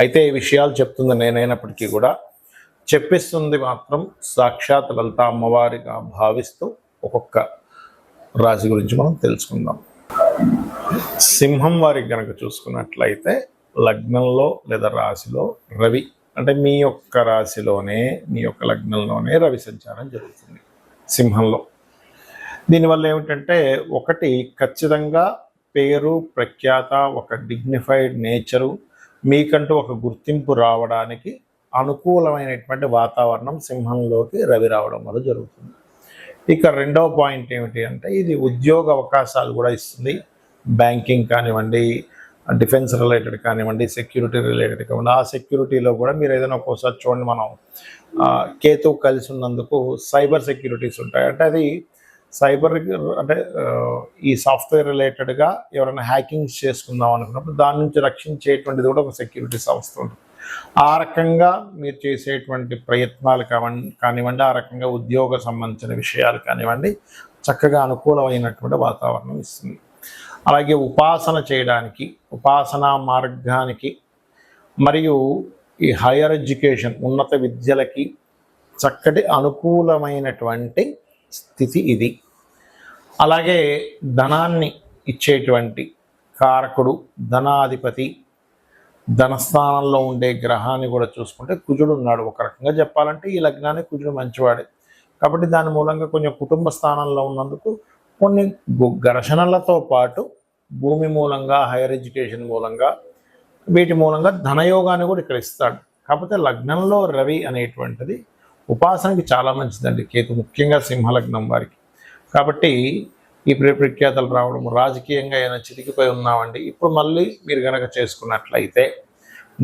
అయితే ఈ విషయాలు చెప్తుంది నేనైనప్పటికీ కూడా. చెప్పిస్తుంది మాత్రం సాక్షాత్ లలిత అమ్మవారిగా భావిస్తూ ఒక్కొక్క రాశి గురించి మనం తెలుసుకుందాం. సింహం వారికి కనుక చూసుకున్నట్లయితే లగ్నంలో లేదా రాశిలో రవి అంటే మీ యొక్క రాశిలోనే మీ యొక్క లగ్నంలోనే రవి సంచారం జరుగుతుంది సింహంలో. దీనివల్ల ఏమిటంటే ఒకటి ఖచ్చితంగా పేరు ప్రఖ్యాత ఒక డిగ్నిఫైడ్ నేచరు మీకంటూ ఒక గుర్తింపు రావడానికి అనుకూలమైనటువంటి వాతావరణం సింహంలోకి రవి రావడం వల్ల జరుగుతుంది. ఇక రెండవ పాయింట్ ఏమిటి అంటే ఇది ఉద్యోగ అవకాశాలు కూడా ఇస్తుంది. బ్యాంకింగ్ కానివ్వండి డిఫెన్స్ రిలేటెడ్ కానివ్వండి సెక్యూరిటీ రిలేటెడ్ కానివ్వండి ఆ సెక్యూరిటీలో కూడా మీరు ఏదైనా ఒక్కోసారి చూడండి మనం కేతు కలిసి ఉన్నందుకు సైబర్ సెక్యూరిటీస్ ఉంటాయి. అంటే అది సైబర్ అంటే ఈ సాఫ్ట్వేర్ రిలేటెడ్గా ఎవరైనా హ్యాకింగ్ చేసుకుందాం అనుకున్నప్పుడు దాని నుంచి రక్షించేటువంటిది కూడా ఒక సెక్యూరిటీ సంస్థ ఉంటుంది. ఆ రకంగా మీరు చేసేటువంటి ప్రయత్నాలు కానివ్వండి ఆ రకంగా ఉద్యోగ సంబంధించిన విషయాలు కానివ్వండి చక్కగా అనుకూలమైనటువంటి వాతావరణం ఇస్తుంది. అలాగే ఉపాసన చేయడానికి ఉపాసనా మార్గానికి మరియు ఈ హైయర్ ఎడ్యుకేషన్ ఉన్నత విద్యలకి చక్కటి అనుకూలమైనటువంటి స్థితి ఇది. అలాగే ధనాన్ని ఇచ్చేటువంటి కారకుడు ధనాధిపతి ధనస్థానంలో ఉండే గ్రహాన్ని కూడా చూసుకుంటే కుజుడు ఉన్నాడు. ఒక రకంగా చెప్పాలంటే ఈ లగ్నానికి కుజుడు మంచివాడే. కాబట్టి దాని మూలంగా కొంచెం కుటుంబ స్థానంలో ఉన్నందుకు కొన్ని ఘర్షణలతో పాటు భూమి మూలంగా హైయర్ ఎడ్యుకేషన్ మూలంగా వీటి మూలంగా ధనయోగాన్ని కూడా ఇక్కడ ఇస్తాడు. కాకపోతే లగ్నంలో రవి అనేటువంటిది ఉపాసనకి చాలా మంచిదండి. కేతు ముఖ్యంగా సింహలగ్నం వారికి. కాబట్టి ఈ ప్రఖ్యాతలు రావడం రాజకీయంగా ఏమైనా చితికిపోయి ఉన్నామండి. ఇప్పుడు మళ్ళీ మీరు కనుక చేసుకున్నట్లయితే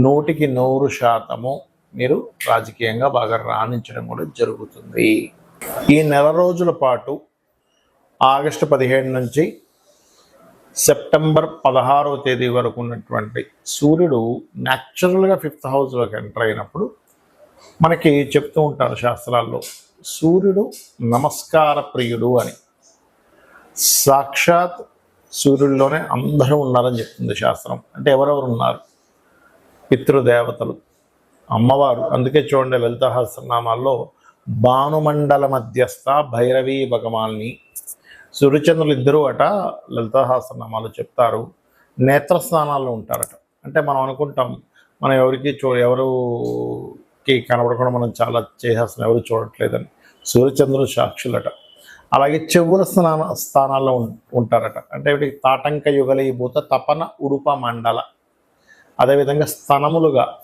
నూటికి నూరు శాతము మీరు రాజకీయంగా బాగా రాణించడం కూడా జరుగుతుంది. ఈ నెల రోజుల పాటు ఆగస్టు పదిహేడు నుంచి సెప్టెంబర్ పదహారవ తేదీ వరకు ఉన్నటువంటి సూర్యుడు న్యాచురల్గా ఫిఫ్త్ హౌస్లోకి ఎంటర్ అయినప్పుడు మనకి చెప్తూ ఉంటారు శాస్త్రాల్లో సూర్యుడు నమస్కార ప్రియుడు అని. సాక్షాత్ సూర్యుడిలోనే అందరూ ఉన్నారని చెప్తుంది శాస్త్రం. అంటే ఎవరెవరు ఉన్నారు? పితృదేవతలు అమ్మవారు. అందుకే చూడండి లలితహస్రనామాల్లో భానుమండల మధ్యస్థ భైరవీ భగవాన్ని. సూర్యచంద్రులు ఇద్దరు అట లలిత చెప్తారు. నేత్రస్నానాల్లో ఉంటారట. అంటే మనం అనుకుంటాం మనం ఎవరికి చూ ఎవరు ఎవరికి కనబడకుండా మనం చాలా చేసేస్తున్నాం ఎవరు చూడట్లేదని. సూర్యచంద్రుడు సాక్షులట. అలాగే చెవుల స్నాన స్థానాల్లో ఉం- ఉంటారట. అంటే వీటికి తాటంక యుగలీభూత తపన ఉడుప మండల. అదేవిధంగా స్థనములుగా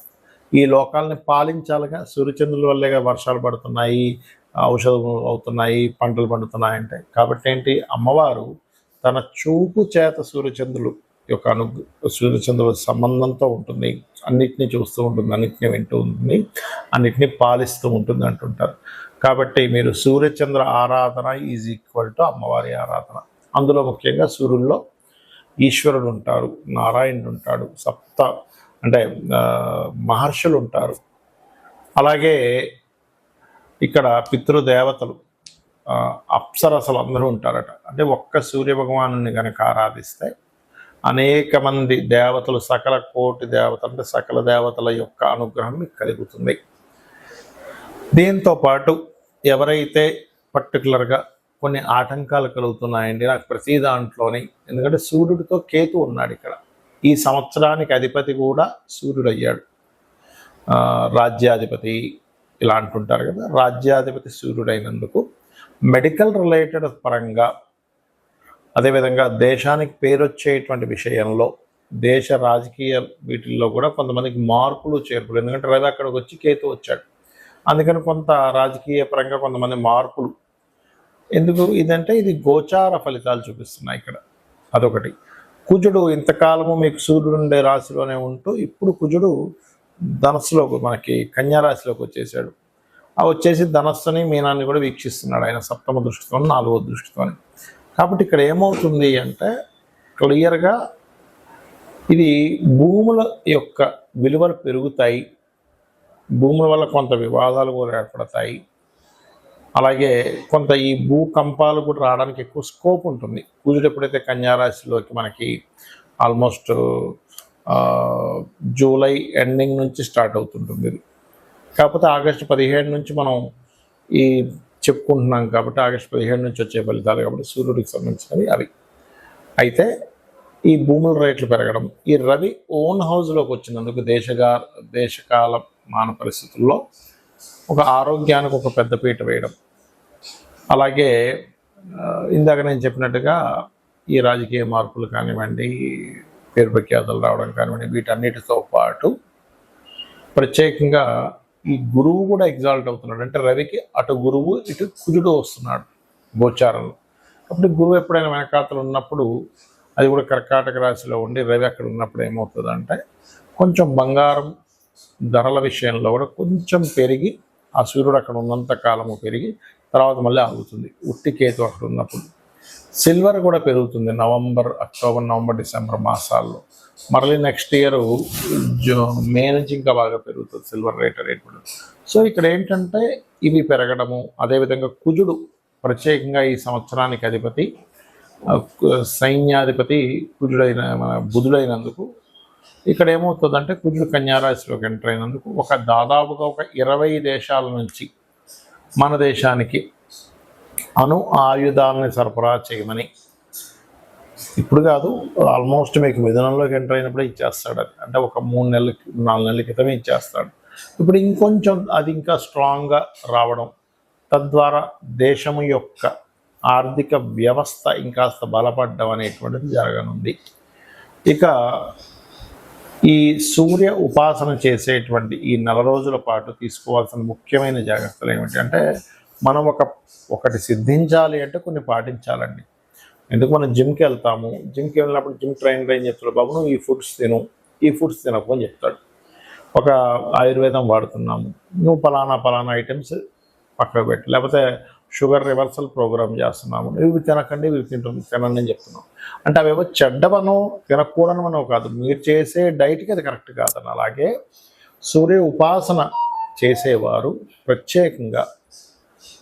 ఈ లోకాలని పాలించాలిగా సూర్యచంద్రుల వల్లేగా వర్షాలు పడుతున్నాయి ఔషధములు అవుతున్నాయి పంటలు పండుతున్నాయి అంటే కాబట్టి ఏంటి? అమ్మవారు తన చూపు చేత సూర్యచంద్రులు యొక్క అను సూర్యచంద్రుల సంబంధంతో ఉంటుంది. అన్నిటినీ చూస్తూ ఉంటుంది. అన్నిటినీ వింటూ ఉంటుంది. అన్నిటినీ పాలిస్తూ ఉంటుంది అంటుంటారు. కాబట్టి మీరు సూర్యచంద్ర ఆరాధన ఈజ్ ఈక్వల్ టు అమ్మవారి ఆరాధన. అందులో ముఖ్యంగా సూర్యుల్లో ఈశ్వరుడు ఉంటారు నారాయణుడు ఉంటాడు సప్త అంటే మహర్షులు ఉంటారు. అలాగే ఇక్కడ పితృదేవతలు అప్సరసలు అందరూ ఉంటారట. అంటే ఒక్క సూర్య భగవాను కనుక ఆరాధిస్తే అనేక మంది దేవతలు సకల కోటి దేవతలు అంటే సకల దేవతల యొక్క అనుగ్రహం మీకు కలుగుతుంది. దీంతో పాటు ఎవరైతే పర్టికులర్గా కొన్ని ఆటంకాలు కలుగుతున్నాయండి నాకు ప్రతి దాంట్లోని ఎందుకంటే సూర్యుడితో కేతు ఉన్నాడు ఇక్కడ. ఈ సంవత్సరానికి అధిపతి కూడా సూర్యుడు అయ్యాడు రాజ్యాధిపతి ఇలా అంటుంటారు కదా రాజ్యాధిపతి సూర్యుడైనందుకు మెడికల్ రిలేటెడ్ పరంగా అదేవిధంగా దేశానికి పేరొచ్చేటువంటి విషయంలో దేశ రాజకీయ వీటిల్లో కూడా కొంతమందికి మార్పులు చేర్పులు. ఎందుకంటే రవి అక్కడికి వచ్చి కేతు వచ్చాడు. అందుకని కొంత రాజకీయ పరంగా కొంతమంది మార్పులు. ఎందుకు? ఇదంటే ఇది గోచార ఫలితాలు చూపిస్తున్నాయి ఇక్కడ. అదొకటి. కుజుడు ఇంతకాలము మీకు సూర్యుడు ఉండే రాశిలోనే ఉంటూ ఇప్పుడు కుజుడు ధనస్సులోకి మనకి కన్యారాశిలోకి వచ్చేసాడు. ఆ వచ్చేసి ధనస్సుని మీనాన్ని కూడా వీక్షిస్తున్నాడు ఆయన సప్తమ దృష్టితో నాలుగో దృష్టితో కాబట్టి ఇక్కడ ఏమవుతుంది అంటే క్లియర్గా ఇది భూముల యొక్క విలువలు పెరుగుతాయి. భూముల వల్ల కొంత వివాదాలు కూడా ఏర్పడతాయి. అలాగే కొంత ఈ భూకంపాలు కూడా రావడానికి ఎక్కువ స్కోప్ ఉంటుంది. కుజుడు ఎప్పుడైతే కన్యారాశిలోకి మనకి ఆల్మోస్ట్ జూలై ఎండింగ్ నుంచి స్టార్ట్ అవుతుంటుంది. ఇది కాకపోతే ఆగస్టు పదిహేడు నుంచి మనం ఈ చెప్పుకుంటున్నాం కాబట్టి ఆగస్టు పదిహేడు నుంచి వచ్చే ఫలితాలు కాబట్టి సూర్యుడికి సంబంధించినవి అవి. అయితే ఈ భూముల రేట్లు పెరగడం ఈ రవి ఓన్ హౌస్లోకి వచ్చినందుకు దేశగా దేశకాల మాన పరిస్థితుల్లో ఒక ఆరోగ్యానికి ఒక పెద్దపీట వేయడం. అలాగే ఇందాక నేను చెప్పినట్టుగా ఈ రాజకీయ మార్పులు కానివ్వండి పేరు ప్రఖ్యాతలు రావడం కానివ్వండి వీటన్నిటితో పాటు ప్రత్యేకంగా ఈ గురువు కూడా ఎగ్జాల్ట్ అవుతున్నాడు. అంటే రవికి అటు గురువు ఇటు కుజుడు వస్తున్నాడు గోచారంలో. అప్పుడు గురువు ఎప్పుడైనా వెనకాతలు ఉన్నప్పుడు అది కూడా కర్కాటక రాశిలో ఉండి రవి అక్కడ ఉన్నప్పుడు ఏమవుతుందంటే కొంచెం బంగారం ధరల విషయంలో కూడా కొంచెం పెరిగి ఆ సూర్యుడు అక్కడ ఉన్నంత కాలము పెరిగి తర్వాత మళ్ళీ ఆగుతుంది. ఉట్టి కేతు అక్కడ ఉన్నప్పుడు సిల్వర్ కూడా పెరుగుతుంది నవంబర్ అక్టోబర్ నవంబర్ డిసెంబర్ మాసాల్లో. మరలి నెక్స్ట్ ఇయర్ జో మే నుంచి ఇంకా బాగా పెరుగుతుంది సిల్వర్ రేట్ రేట్ కూడా. సో ఇక్కడ ఏంటంటే ఇవి పెరగడము అదేవిధంగా కుజుడు ప్రత్యేకంగా ఈ సంవత్సరానికి అధిపతి సైన్యాధిపతి కుజుడైన మన బుధుడైనందుకు. ఇక్కడ ఏమవుతుందంటే కుజుడు కన్యారాశిలోకి ఎంటర్ అయినందుకు ఒక దాదాపుగా ఒక ఇరవై దేశాల నుంచి మన దేశానికి అణు ఆయుధాలని సరఫరా చేయమని. ఇప్పుడు కాదు ఆల్మోస్ట్ మీకు విధానంలోకి ఎంటర్ అయినప్పుడే ఇచ్చేస్తాడు అది. అంటే ఒక మూడు నెలల నాలుగు నెలల క్రితమే ఇచ్చేస్తాడు. ఇప్పుడు ఇంకొంచెం అది ఇంకా స్ట్రాంగ్గా రావడం తద్వారా దేశం యొక్క ఆర్థిక వ్యవస్థ ఇంకాస్త బలపడడం అనేటువంటిది జరగనుంది. ఇక ఈ సూర్య ఉపాసన చేసేటువంటి ఈ నెల రోజుల పాటు తీసుకోవాల్సిన ముఖ్యమైన జాగ్రత్తలు ఏమిటి అంటే మనం ఒక ఒకటి సిద్ధించాలి అంటే కొన్ని పాటించాలండి. ఎందుకు మనం జిమ్కి వెళ్తాము? జిమ్కి వెళ్ళినప్పుడు జిమ్ ట్రైనర్ ఏం చెప్తాడు బాబు? నువ్వు ఈ ఫుడ్స్ తిను ఈ ఫుడ్స్ తినకు అని చెప్తాడు. ఒక ఆయుర్వేదం వాడుతున్నాము. నువ్వు పలానా పలానా ఐటమ్స్ పక్కకు పెట్టి. లేకపోతే షుగర్ రివర్సల్ ప్రోగ్రామ్ చేస్తున్నాము. ఇవి తినకండి ఇవి తింటుంది తినండి అని చెప్తున్నాం. అంటే అవేవో చెడ్డవనో తినకూడనమనో కాదు. మీరు చేసే డైట్కి అది కరెక్ట్ కాదని అలాగే సూర్య ఉపాసన చేసేవారు ప్రత్యేకంగా.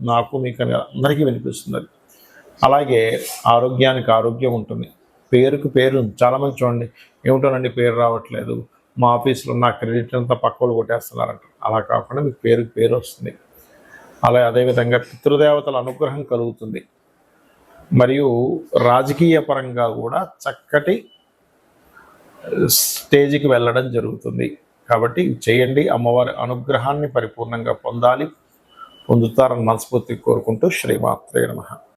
నాకు మీకు అందరికీ వినిపిస్తుంది అలాగే ఆరోగ్యానికి ఆరోగ్యం ఉంటుంది. పేరుకు పేరు చాలామంది చూడండి ఏమిటోనండి పేరు రావట్లేదు. మా ఆఫీస్లో నా క్రెడిట్ అంతా పక్కలు కొట్టేస్తున్నారంట. అలా కాకుండా మీకు పేరుకి పేరు వస్తుంది. అలా అదేవిధంగా పితృదేవతల అనుగ్రహం కలుగుతుంది. మరియు రాజకీయ పరంగా కూడా చక్కటి స్టేజ్కి వెళ్ళడం జరుగుతుంది. కాబట్టి చేయండి. అమ్మవారి అనుగ్రహాన్ని పరిపూర్ణంగా పొందాలి. పొందుతారని మనస్ఫూర్తిగా కోరుకుంటూ శ్రీమాత్రే నమ.